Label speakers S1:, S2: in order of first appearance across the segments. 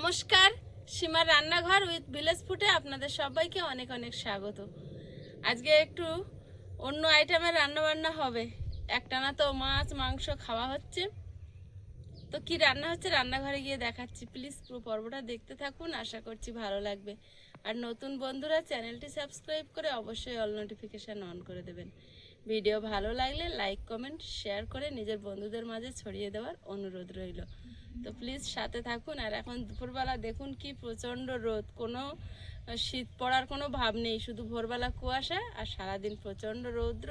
S1: নমস্কার, সীমার রান্নাঘর উইথ ভিলেজ ফুডে আপনাদের সবাইকে অনেক অনেক স্বাগত। আজকে একটু অন্য আইটেমের রান্না বান্না হবে। একটানা তো মাছ, মাংস খাওয়া হচ্ছে। তো কি রান্না হচ্ছে রান্নাঘরে গিয়ে দেখাচ্ছি। প্লিজ পুরো পর্বটা দেখতে থাকুন, আশা করছি ভালো লাগবে। আর নতুন বন্ধুরা, চ্যানেলটি সাবস্ক্রাইব করে অবশ্যই অল নোটিফিকেশান অন করে দেবেন। ভিডিও ভালো লাগলে লাইক, কমেন্ট, শেয়ার করে নিজের বন্ধুদের মাঝে ছড়িয়ে দেওয়ার অনুরোধ রইল। তো প্লিজ সাথে থাকুন আর এখন দুপুরবেলা দেখুন কি প্রচণ্ড রোদ। কোনো শীত পড়ার কোনো ভাব নেই, শুধু ভোরবেলা কুয়াশা আর সারাদিন প্রচণ্ড রৌদ্র।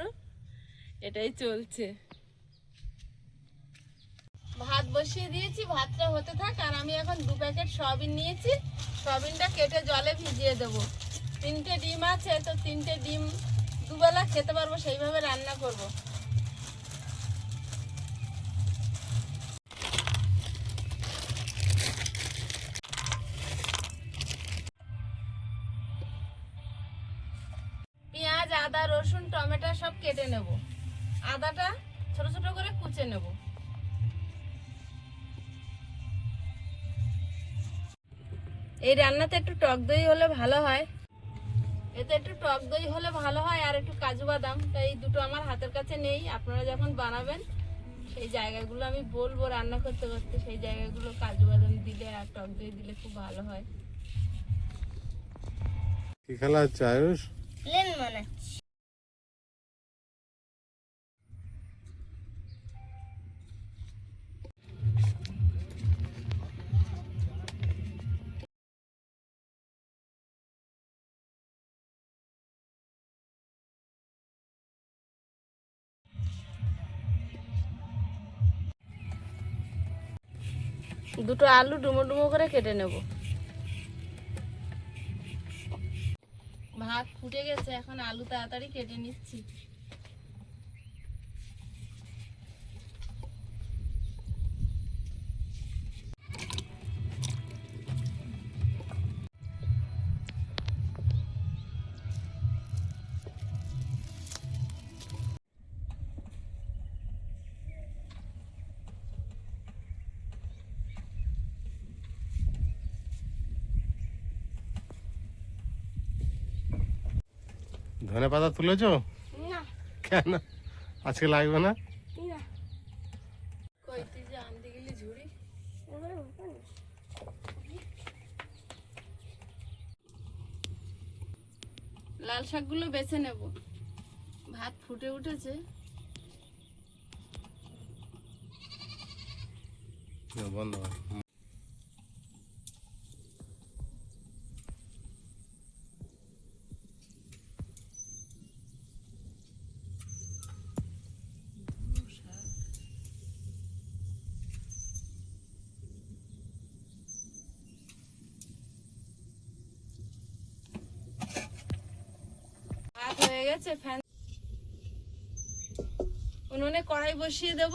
S1: এটাই চলছে। ভাত বসিয়ে দিয়েছি, ভাতটা হতে থাক, আর আমি এখন দু প্যাকেট সয়াবিন নিয়েছি। সয়াবিনটা কেটে জলে ভিজিয়ে দেবো। তিনটে ডিম আছে, তো তিনটে ডিম দুবেলা খেতে পারব, সেইভাবে রান্না করব। এই রান্নাতে একটু টক দই হলে ভালো হয়। এতে একটু টক দই হলে ভালো হয় আর একটু কাজু বাদাম। তাই এই দুটো আমার হাতের কাছে নেই। আপনারা যখন বানাবেন সেই জায়গাগুলো আমি বলব রান্না করতে করতে। সেই জায়গাগুলো কাজু বাদাম দিলে আর টক দই দিলে খুব ভালো হয়।
S2: কি খেলা হচ্ছে আয়ুষ?
S3: প্লেন বানাচ্ছি।
S1: দুটো আলু ডুমো ডুমো করে কেটে নেব। ভাত ফুটে গেছে, এখন আলু তাড়াতাড়ি কেটে নিচ্ছি।
S2: ধনে পাতা তুলেছো?
S1: না।
S2: কেন? আজকে লাগবে না?
S1: না। কই তুই যে আনতে গেলি ঝুড়ি। লাল শাকগুলো বেছে নেব। ভাত ফুটে উঠেছে।
S2: বন্ধ
S1: হয়ে গেছে ফ্যান উনুনে কড়াই বসিয়ে দেব।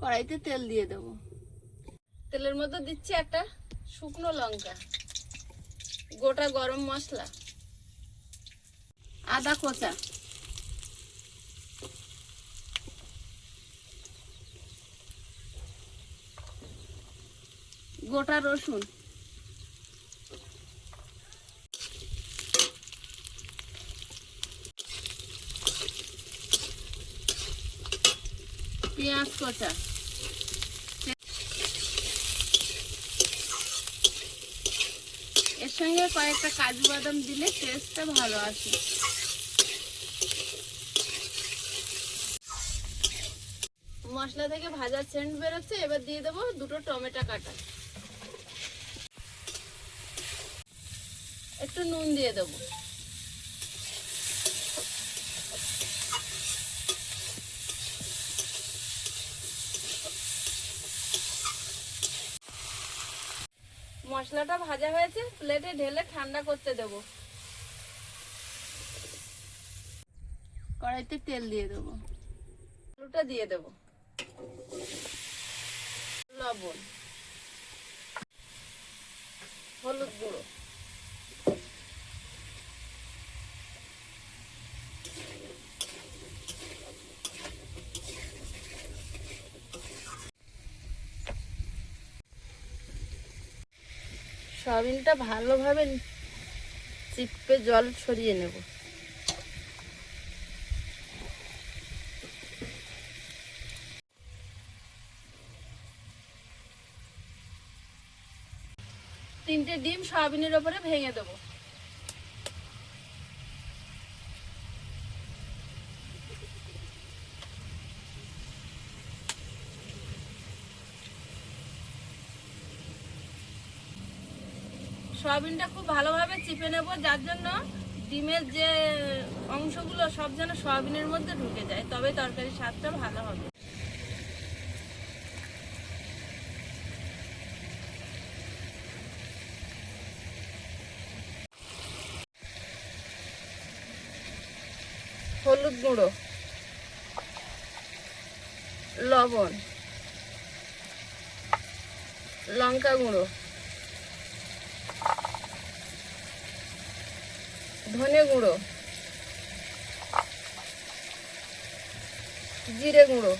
S1: কড়াইতে তেল দিয়ে দেব। তেলের মধ্যে দিচ্ছি একটা শুকনো লঙ্কা গোটা গরম মশলা আদা কোচা গোটা রসুন। পেঁয়াজ কচা এর সঙ্গে কয়েকটা কাজু বাদাম দিলে টেস্টটা ভালো আসে। মশলা থেকে ভাজা সেন্ট বেরোচ্ছে, এবার দিয়ে দেবো দুটো টমেটো কাটা। একটু নুন দিয়ে দেবো। মশলাটা ভাজা হয়েছে, প্লেটে ঢেলে ঠান্ডা করতে দেব। কড়াইতে তেল দিয়ে দেবো। আলুটা দিয়ে দেব। লবণ। হলুদ গুঁড়ো। সয়াবিনটা ভালোভাবে চিপে জল ছড়িয়ে নেব। তিনটে ডিম সয়াবিনের ওপরে ভেঙে দেবো। সয়াবিনটা খুব ভালোভাবে চিপে নেব, যার জন্য ডিমের যে অংশগুলো সব যেন সয়াবিনের মধ্যে ঢুকে যায়, তবে তরকারির স্বাদটা ভালো হবে। হলুদ গুঁড়ো, লবণ, লঙ্কা গুঁড়ো ধনে গুঁড়ো জিরে গুঁড়ো।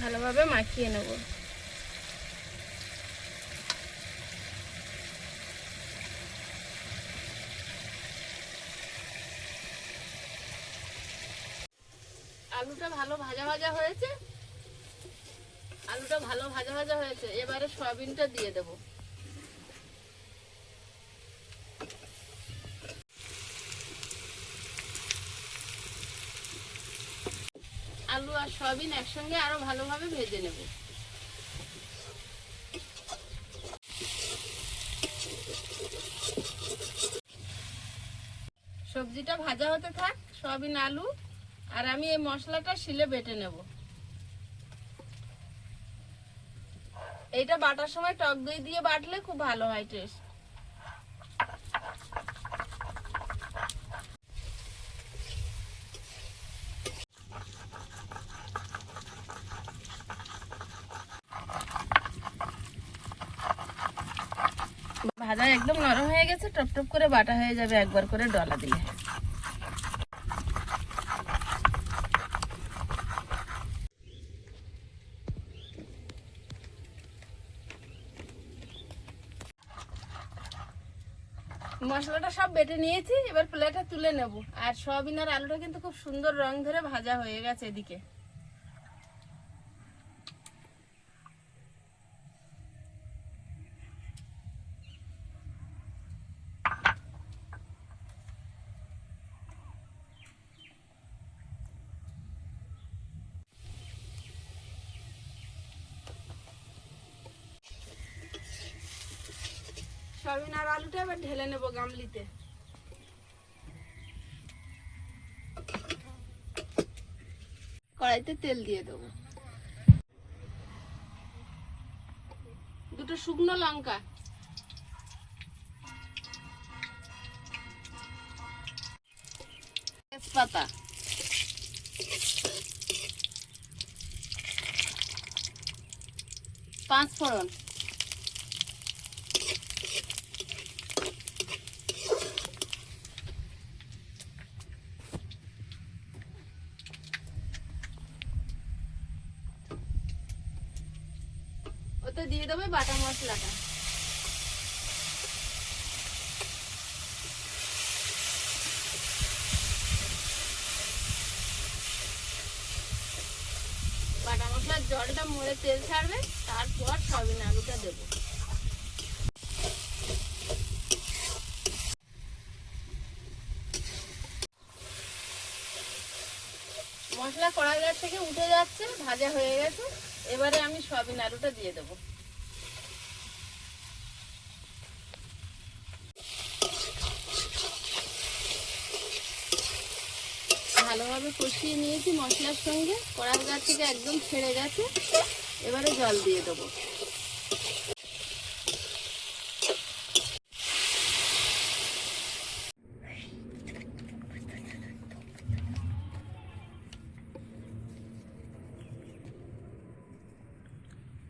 S1: ভালোভাবে মাখিয়ে নেব আলুটা ভালো ভাজা হয়েছে। আলুটা ভালো ভাজা ভাজা হয়েছে। এবারে সয়াবিনটা দিয়ে দেব। আলু আর সয়াবিন একসঙ্গে আরও ভালোভাবে ভেজে নেব। সবজিটা ভাজা হতে থাক। সয়াবিন, আলু আর আমি এই মশলাটা শিলে বেটে নেব। এইটা বাটার সময় টক দই দিয়ে বাটলে খুব ভালো হয় টেস্ট ভাজা একদম নরম হয়ে গেছে টপ টপ করে বাটা হয়ে যাবে একবার করে ডলা দিলে। মশলাটা সব বেটে নিয়েছি, এবার প্লেটে তুলে নেব। আর সয়াবিন আর আলুটা কিন্তু খুব সুন্দর রং ধরে ভাজা হয়ে গেছে এদিকে সয়াবিন আর আলুটা এবার ঢেলে নেব গামলিতে। কড়াইতে তেল দিয়ে দেবো। দুটো শুকনো লঙ্কা। তেজপাতা। পাঁচ ফোড়ন দিয়ে দেবে বাটা মশলাটা। বাটা মশলার জলটা মরে তেল ছাড়বে, তারপর সয়াবিন আলুটা দেবো। মশলা কড়াইয়ের থেকে উঠে যাচ্ছে, ভাজা হয়ে গেছে। এবারে আমি সয়াবিন আলুটা দিয়ে দেবো ভালোভাবে কষিয়ে নিয়েছি মশলার সঙ্গে। কড়াই গাছ থেকে একদম ছেড়ে গেছে। এবারে জল দিয়ে দেবো।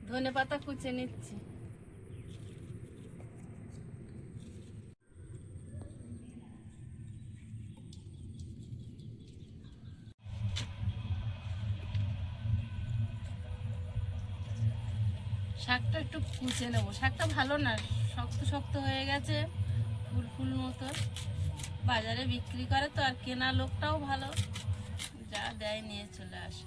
S1: ধনে পাতা কুচে নিচ্ছি শাকটা একটু কুচে নেব। শাকটা ভালো না, শক্ত শক্ত হয়ে গেছে, ফুল ফুল মতো। বাজারে বিক্রি করে তো, আর কেনা লোকটাও ভালো। যা দেয় নিয়ে চলে আসে।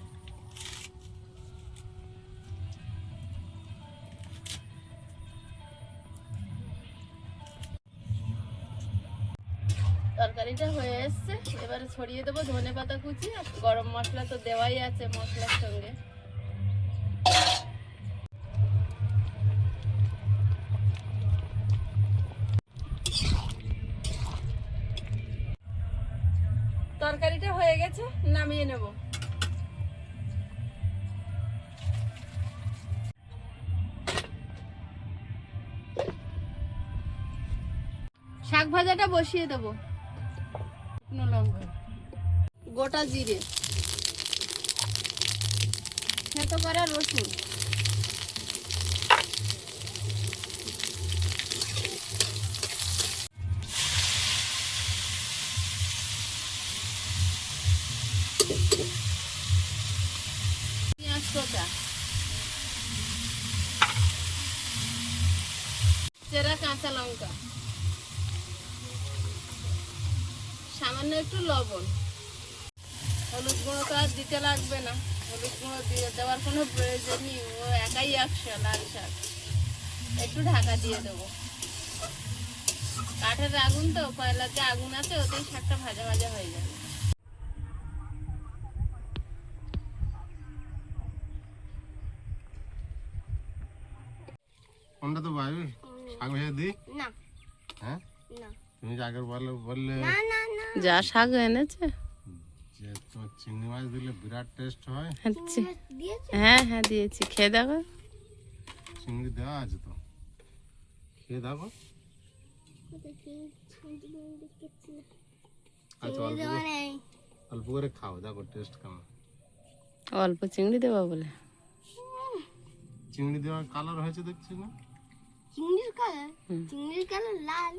S1: তরকারিটা হয়ে এসছে। এবারে ছড়িয়ে দেবো ধনে পাতা কুচি আর গরম মশলা তো দেওয়াই আছে মশলার সঙ্গে। হয়ে গেছে নামিয়ে নেব। শাক ভাজাটা বসিয়ে দেবো। লঙ্কা। গোটা জিরে। থেতো করা রসুন পেঁয়াজ কোচা চেরা কাঁচা লঙ্কা। সামান্য একটু লবণ। হলুদ গুঁড়ো তো আর দিতে লাগবে না। হলুদ গুঁড়ো দিয়ে দেওয়ার কোনো প্রয়োজন নেই। ও একাই একশো লাল শাক। একটু ঢাকা দিয়ে দেবো। কাঠের আগুন তো, কয়লাতে আগুন আছে, ওতেই শাকটা ভাজা ভাজা হয়ে যাবে।
S2: কোনটা তো ভাবি শাক ভেজে দিই
S3: না।
S2: হ্যাঁ?
S3: না।
S2: তুমি যে আগের বললে বললে
S3: না না না।
S1: যা শাক এনেছে।
S2: যে তোমার চিংড়ি মাছ দিলে বিরাট টেস্ট হয়।
S3: দিয়েছে?
S1: হ্যাঁ হ্যাঁ দিয়েছি। খেয়ে দেখো।
S2: চিংড়ি দেওয়া আছে তো। খেয়ে দেখো। আচ্ছা অল্প করে- অল্প করে খাও দেখো টেস্ট কেমন।
S1: অল্প চিংড়ি দেবা বলে।
S2: চিংড়ি দেওয়ার কালার হয়েছে দেখছি না।
S3: চিংড়ির কালার চিংড়ির কালার লাল।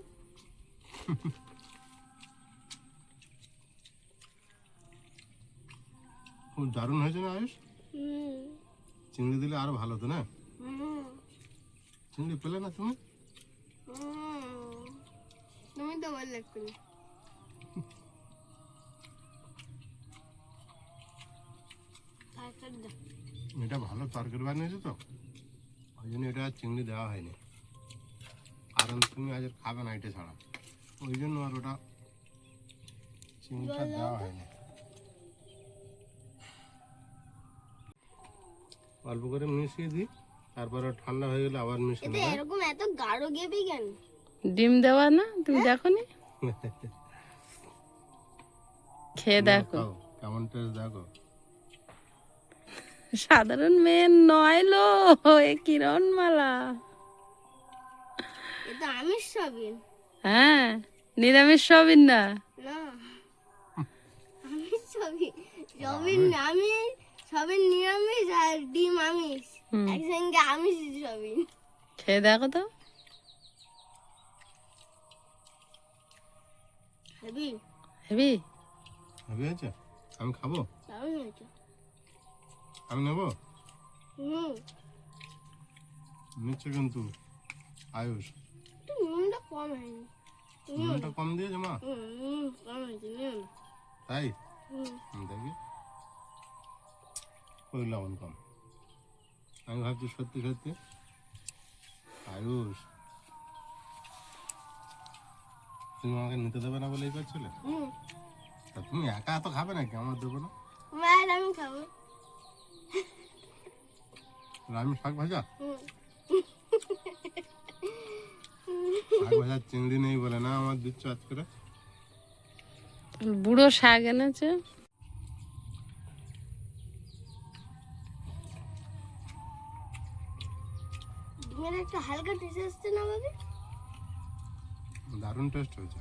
S2: খুব দারুণ হয়েছে না আয়ুষ? চিংড়ি দিলে আরও ভালো তো না? চিংড়ি পেলে না তুমি।
S3: তুমি তো বললে এক্ষুনি
S2: এটা ভালো তরকারি বানিয়েছো তো? ওই জন্য এটা আর চিংড়ি দেওয়া হয়নি। কারণ তুমি আজ খাবে না এটা ছাড়া। ওই জন্য আর ওটা চিংড়িটা দেওয়া হয়নি। অল্প করে মিশিয়ে দিই তারপরে ঠান্ডা হয়ে গেলে আবার মিশিয়ে দেবো।
S3: এরকম এত গাঢ় গেবি কেন?
S1: ডিম দেওয়া না? তুমি দেখো নি খেয়ে দেখো।
S2: কেমন টেস্ট দেখো।
S1: সাধারণ মেয়ে নয় লো এ কিরণ মালা
S3: সবিন।
S1: হ্যাঁ নিরামিষ সবিন না?
S3: না। আমিষ সবিন। সবিন আমিষ। সবিন নিরামিষ আর ডিম আমিষ। একসঙ্গে আমিষ সবিন।
S1: খেয়ে দেখো তো।
S2: হেভি আছে আমি খাব? আমি নেব?
S3: হুম।
S2: নিচ্ছে কিন্তু আয়ুষ।
S3: একটু নুনটা কম হয়নি।
S2: নুনটা কম দিয়েছে মা?
S3: নুন কম হয়েছে নুন
S2: তাই? দেখি। ওই লবণ কম। আমি ভাবছি সত্যি সত্যি। আয়ুষ। তুমি আমাকে নিতে দেবে না বলেই করছিলে
S3: হুম।
S2: তা তুমি একা এত খাবে নাকি? আমার দেবো না।
S3: আমি খাব।
S2: আমি শাক ভাজা?
S3: হুম।
S2: শাক ভাজা চিংড়ি নেই বলে না আমার দিচ্ছ আজ করে
S1: বুড়ো শাক এনেছে।
S3: ডিমের একটা হালকা টেস্ট আসছে না বাবু
S2: দারুণ টেস্ট হয়েছে।